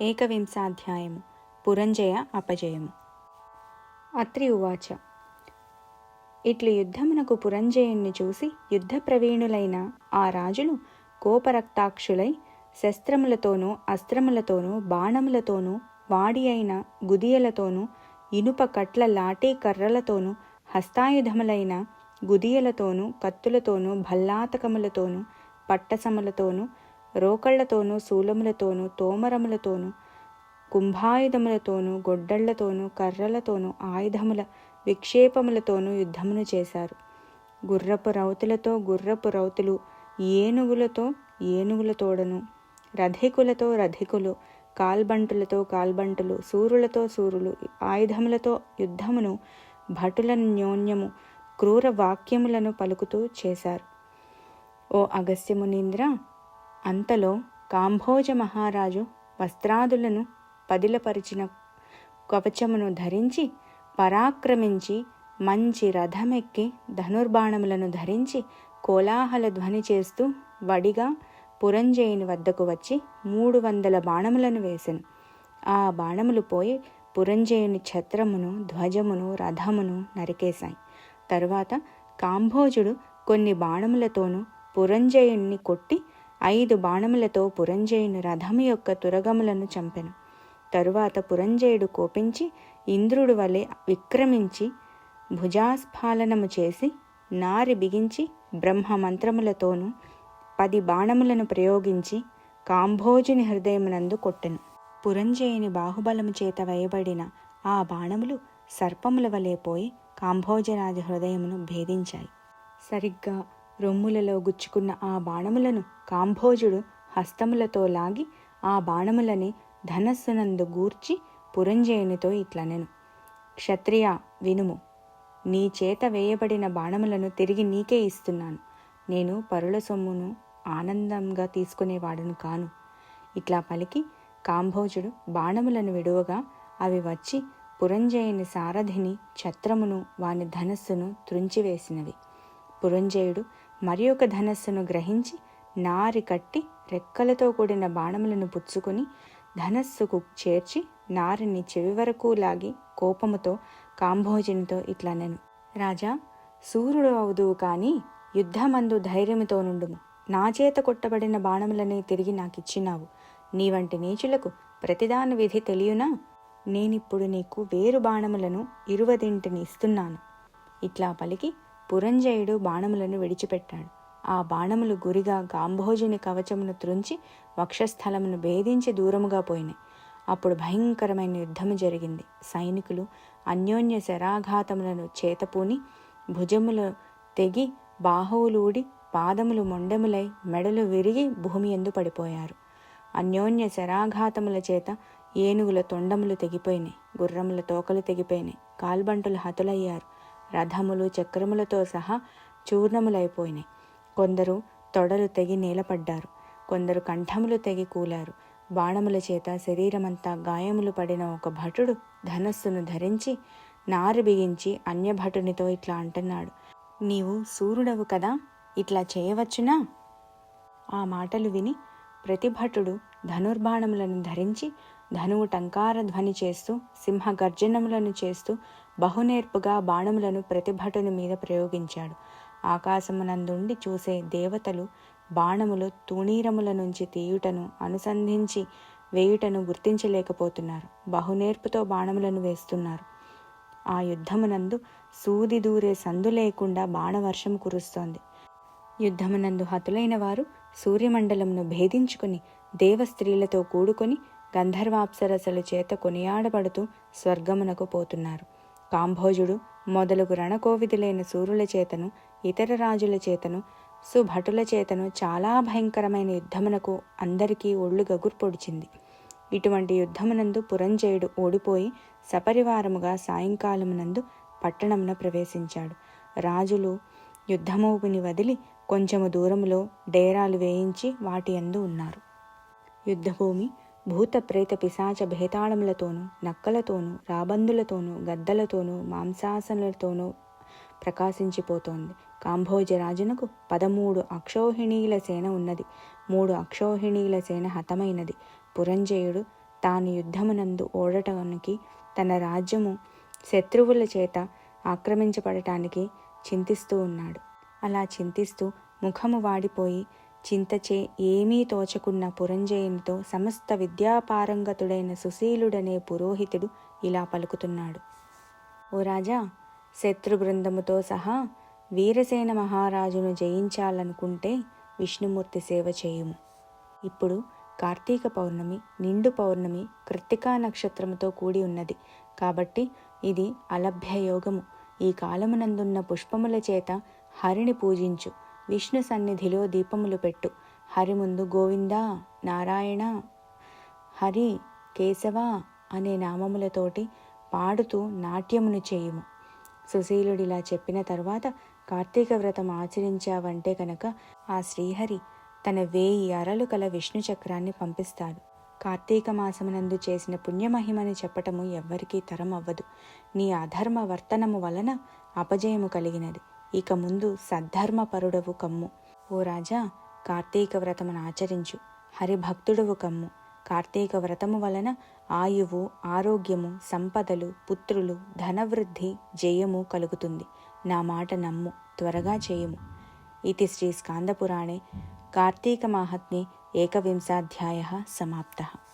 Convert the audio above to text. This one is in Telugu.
ఏకవింశాధ్యాయము. పురంజయ అపజయము. అత్రి ఉవాచ. ఇట్లు యుద్ధమునకు పురంజయుణ్ణి చూసి యుద్ధ ప్రవీణులైన ఆ రాజులు కోపరక్తాక్షులై శస్త్రములతోనూ అస్త్రములతోనూ బాణములతోనూ వాడి అయిన గుదియలతోనూ ఇనుప కట్ల లాఠీ కర్రలతోనూ హస్తాయుధములైన గుదియలతోనూ కత్తులతోనూ భల్లాతకములతోనూ పట్టసములతోనూ రోకళ్ళతోనూ శూలములతోనూ తోమరములతోనూ కుంభాయుధములతోనూ గొడ్డళ్ళతోనూ కర్రలతోనూ ఆయుధముల విక్షేపములతోనూ యుద్ధమును చేశారు. గుర్రపు రౌతులతో గుర్రపు రౌతులు ఏనుగులతో ఏనుగుల తోడను రథికులతో రథికులు కాల్బంటులతో కాల్బంటులు సూరులతో సూరులు ఆయుధములతో యుద్ధమును భటుల న్యోన్యము క్రూర వాక్యములను పలుకుతూ చేశారు. ఓ అగస్త్యమునీంద్ర అంతలో కాంభోజ మహారాజు వస్త్రాదులను పదిలపరిచిన కవచమును ధరించి పరాక్రమించి మంచి రథమెక్కి ధనుర్బాణములను ధరించి కోలాహల ధ్వని చేస్తూ వడిగా పురంజయుని వద్దకు వచ్చి మూడు వందల బాణములను వేసెను. ఆ బాణములు పోయి పురంజయుని ఛత్రమును ధ్వజమును రథమును నరికేశాయి. తరువాత కాంభోజుడు కొన్ని బాణములతోనూ పురంజయుణ్ణి కొట్టి ఐదు బాణములతో పురంజయుని రథము యొక్క తురగములను చంపెను. తరువాత పురంజయుడు కోపించి ఇంద్రుడు వలె విక్రమించి భుజాస్ఫాలనము చేసి నారి బిగించి బ్రహ్మ మంత్రములతోనూ పది బాణములను ప్రయోగించి కాంభోజుని హృదయమునందు కొట్టెను. పురంజయుని బాహుబలము చేత వేయబడిన ఆ బాణములు సర్పముల వలె పోయి కాంభోజరాజు హృదయమును భేదించాయి. సరిగ్గా రొమ్ములలో గుచ్చుకున్న ఆ బాణములను కాంభోజుడు హస్తములతో లాగి ఆ బాణములని ధనస్సునందు గూర్చి పురంజయునితో ఇట్లనెను. క్షత్రియ వినుము నీ చేత వేయబడిన బాణములను తిరిగి నీకే ఇస్తున్నాను. నేను పరుల సొమ్మును ఆనందంగా తీసుకునేవాడును కాను. ఇట్లా పలికి కాంభోజుడు బాణములను విడువగా అవి వచ్చి పురంజయుని సారథిని ఛత్రమును వాని ధనస్సును త్రుంచివేసినవి. పురంజయుడు మరి ఒక ధనస్సును గ్రహించి నారి కట్టి రెక్కలతో కూడిన బాణములను పుచ్చుకొని ధనస్సుకు చేర్చి నారిని చెవి వరకు లాగి కోపముతో కాంభోజనితో ఇట్లా నేను. రాజా సూర్యుడు అవుదువు కానీ యుద్ధమందు ధైర్యముతో నుండుము. నా చేత కొట్టబడిన బాణములని తిరిగి నాకిచ్చినావు. నీ వంటి నీచులకు ప్రతిదాన విధి తెలియనా? నేనిప్పుడు నీకు వేరు బాణములను ఇరువదింటిని ఇస్తున్నాను. ఇట్లా పలికి పురంజయుడు బాణములను విడిచిపెట్టాడు. ఆ బాణములు గురిగా గాంభోజుని కవచమును త్రుంచి వక్షస్థలమును భేదించి దూరముగా పోయినాయి అప్పుడు భయంకరమైన యుద్ధము జరిగింది. సైనికులు అన్యోన్య శరాఘాతములను చేతపూని భుజములు తెగి బాహువులూడి పాదములు మొండములై మెడలు విరిగి భూమి ఎందు పడిపోయారు. అన్యోన్య శరాఘాతముల చేత ఏనుగుల తొండములు తెగిపోయినాయి గుర్రముల తోకలు తెగిపోయినాయి కాల్బంటులు హతులయ్యారు. రథములు చక్రములతో సహా చూర్ణములైపోయినాయి. కొందరు తొడలు తెగి నేలపడ్డారు. కొందరు కంఠములు తెగి కూలారు. బాణముల చేత శరీరమంతా గాయములు పడిన ఒక భటుడు ధనస్సును ధరించి నారు బిగించి అన్యభటునితో ఇట్లా అంటున్నాడు. నీవు సూర్యుడవు కదా? ఇట్లా చేయవచ్చునా? ఆ మాటలు విని ప్రతిభటుడు ధనుర్బాణములను ధరించి ధనువు టంకార ధ్వని చేస్తూ సింహ గర్జనములను చేస్తూ బహునేర్పుగా బాణములను ప్రతిభటుని మీద ప్రయోగించాడు. ఆకాశమునందుండి చూసే దేవతలు బాణములు తూణీరముల నుంచి తీయుటను అనుసంధించి వేయుటను గుర్తించలేకపోతున్నారు. బహునేర్పుతో బాణములను వేస్తున్నారు. ఆ యుద్ధమునందు సూది దూరే సందు లేకుండా బాణవర్షం కురుస్తోంది. యుద్ధమునందు హతులైన వారు సూర్యమండలంను భేదించుకుని దేవస్త్రీలతో కూడుకొని గంధర్వాప్సరసల చేత కొనియాడబడుతూ స్వర్గమునకు పోతున్నారు. కాంభోజుడు మొదలుగు రణకోవిధులైన సూర్యుల చేతను ఇతర రాజుల చేతను సుభటుల చేతను చాలా భయంకరమైన యుద్ధమునకు అందరికీ ఒళ్ళు గగుర్ పొడిచింది. ఇటువంటి యుద్ధమునందు పురంజయుడు ఓడిపోయి సపరివారముగా సాయంకాలమునందు పట్టణమున ప్రవేశించాడు. రాజులు యుద్ధమూపిని వదిలి కొంచెము దూరములో డేరాలు వేయించి వాటి అందు ఉన్నారు. యుద్ధభూమి భూత ప్రేత పిశాచ భేతాళములతోనూ నక్కలతోనూ రాబందులతోనూ గద్దలతోనూ మాంసాసనలతోనూ ప్రకాశించిపోతోంది. కాంభోజరాజునకు పదమూడు అక్షోహిణీల సేన ఉన్నది. మూడు అక్షోహిణీల సేన హతమైనది. పురంజయుడు తాను యుద్ధమునందు ఓడటానికి తన రాజ్యము శత్రువుల చేత ఆక్రమించబడటానికి చింతిస్తూ ఉన్నాడు. అలా చింతిస్తూ ముఖము వాడిపోయి చింతచే ఏమీ తోచకున్న పురంజయునితో సమస్త విద్యాపారంగతుడైన సుశీలుడనే పురోహితుడు ఇలా పలుకుతున్నాడు. ఓ రాజా శత్రు బృందముతో సహా వీరసేన మహారాజును జయించాలనుకుంటే విష్ణుమూర్తి సేవ చేయుము. ఇప్పుడు కార్తీక పౌర్ణమి నిండు పౌర్ణమి కృత్తికా నక్షత్రముతో కూడి ఉన్నది. కాబట్టి ఇది అలభ్య యోగము ఈ కాలమునందున్న పుష్పముల చేత హరిని పూజించు. విష్ణు సన్నిధిలో దీపములు పెట్టు. హరి ముందు గోవిందా నారాయణ హరి కేశవ అనే నామములతోటి పాడుతూ నాట్యమును చేయుము. సుశీలుడిలా చెప్పిన తర్వాత కార్తీక వ్రతం ఆచరించావంటే కనుక ఆ శ్రీహరి తన వేయి అరలు కల విష్ణు చక్రాన్ని పంపిస్తాడు. కార్తీక మాసమునందు చేసిన పుణ్యమహిమని చెప్పటము ఎవ్వరికీ తరం అవ్వదు నీ అధర్మ వర్తనము వలన అపజయము కలిగినది. ఇక ముందు సద్ధర్మపరుడవు కమ్ము. ఓ రాజా కార్తీక వ్రతమును ఆచరించు. హరిభక్తుడవు కమ్ము. కార్తీక వ్రతము వలన ఆయువు ఆరోగ్యము సంపదలు పుత్రులు ధనవృద్ధి జయము కలుగుతుంది. నా మాట నమ్ము త్వరగా చేయము. ఇది శ్రీ స్కాందపురాణే. కార్తీక మాహత్మి ఏకవింశాధ్యాయ సమాప్తః.